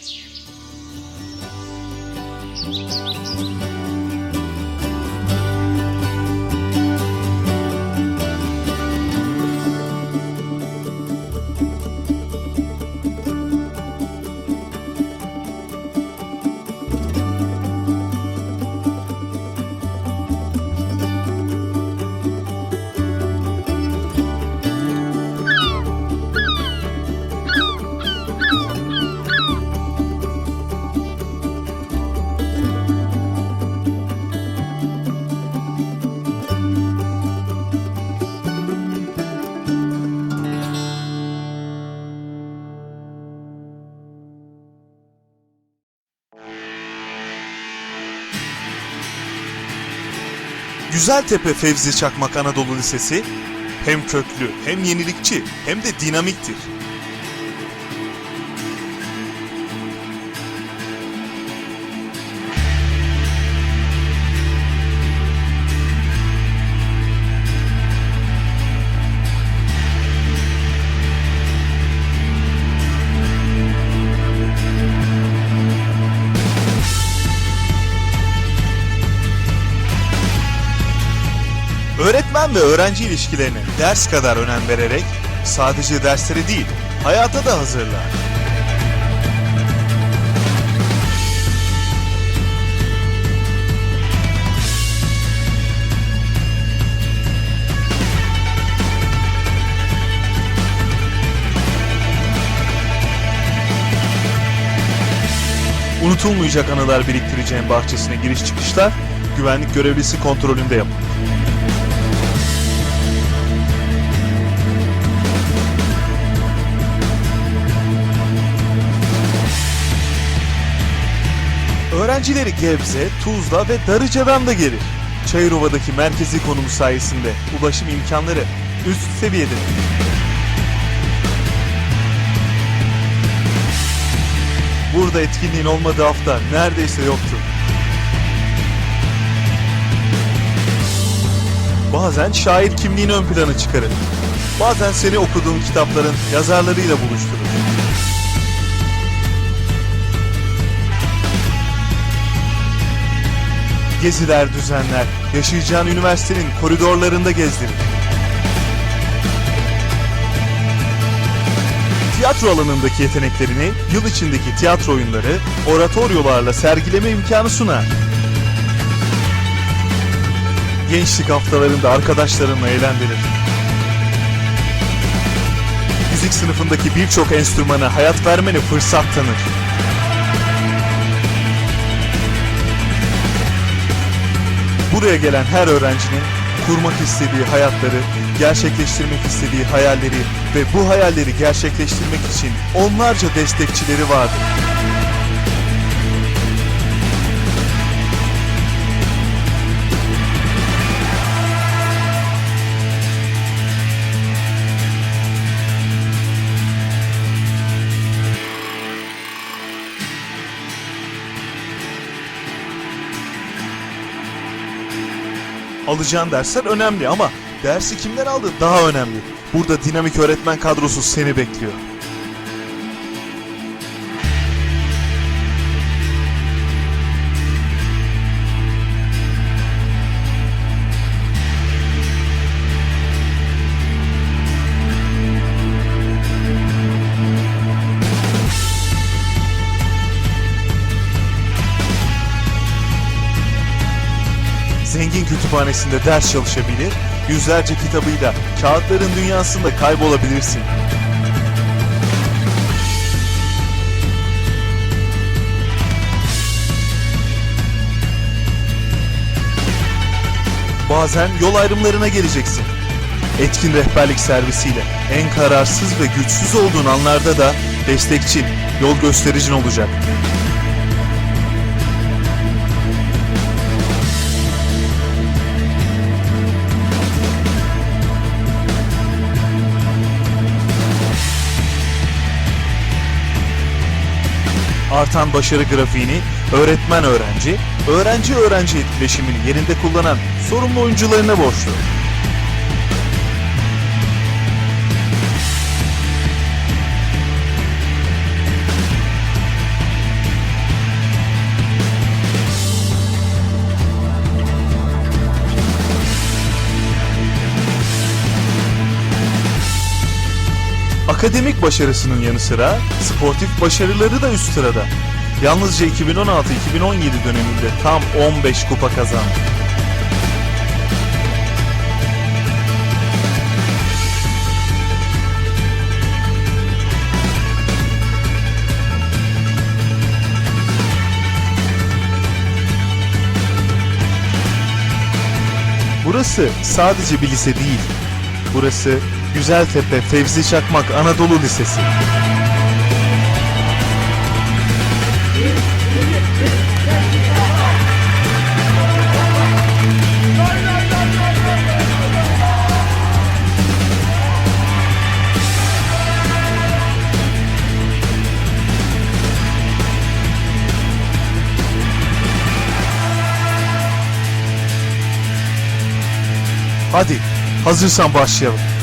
Música Güzeltepe Fevzi Çakmak Anadolu Lisesi hem köklü hem yenilikçi hem de dinamiktir. Öğretmen ve öğrenci ilişkilerine ders kadar önem vererek sadece derslere değil, hayata da hazırlar. Unutulmayacak anılar biriktireceğin bahçesine giriş çıkışlar güvenlik görevlisi kontrolünde yapılır. Öğrencileri Gebze, Tuzla ve Darıca'dan da gelir. Çayırova'daki merkezi konumu sayesinde ulaşım imkanları üst seviyede. Burada etkinliğin olmadığı hafta neredeyse yoktu. Bazen şair kimliğini ön plana çıkarır. Bazen seni okuduğun kitapların yazarlarıyla buluşturur. Geziler düzenler, yaşayacağın üniversitenin koridorlarında gezdirir. Tiyatro alanındaki yeteneklerini yıl içindeki tiyatro oyunları, oratoryolarla sergileme imkanı sunar. Gençlik haftalarında arkadaşlarınla eğlendirir. Müzik sınıfındaki birçok enstrümana hayat vermene fırsat tanır. Buraya gelen her öğrencinin kurmak istediği hayatları, gerçekleştirmek istediği hayalleri ve bu hayalleri gerçekleştirmek için onlarca destekçileri vardır. Alacağın dersler önemli ama dersi kimden aldı daha önemli. Burada dinamik öğretmen kadrosu seni bekliyor. Kütüphanesinde ders çalışabilir, yüzlerce kitabıyla kağıtların dünyasında kaybolabilirsin. Bazen yol ayrımlarına geleceksin. Etkin rehberlik servisiyle en kararsız ve güçsüz olduğun anlarda da destekçin, yol göstericin olacak. Artan başarı grafiğini öğretmen öğrenci, öğrenci öğrenci etkileşimini yerinde kullanan sorumlu oyuncularına borçlu. Akademik başarısının yanı sıra sportif başarıları da üst sırada. Yalnızca 2016-2017 döneminde tam 15 kupa kazandı. Burası sadece bir lise değil. Burası Güzeltepe Fevzi Çakmak Anadolu Lisesi. Hadi hazırsan başlayalım.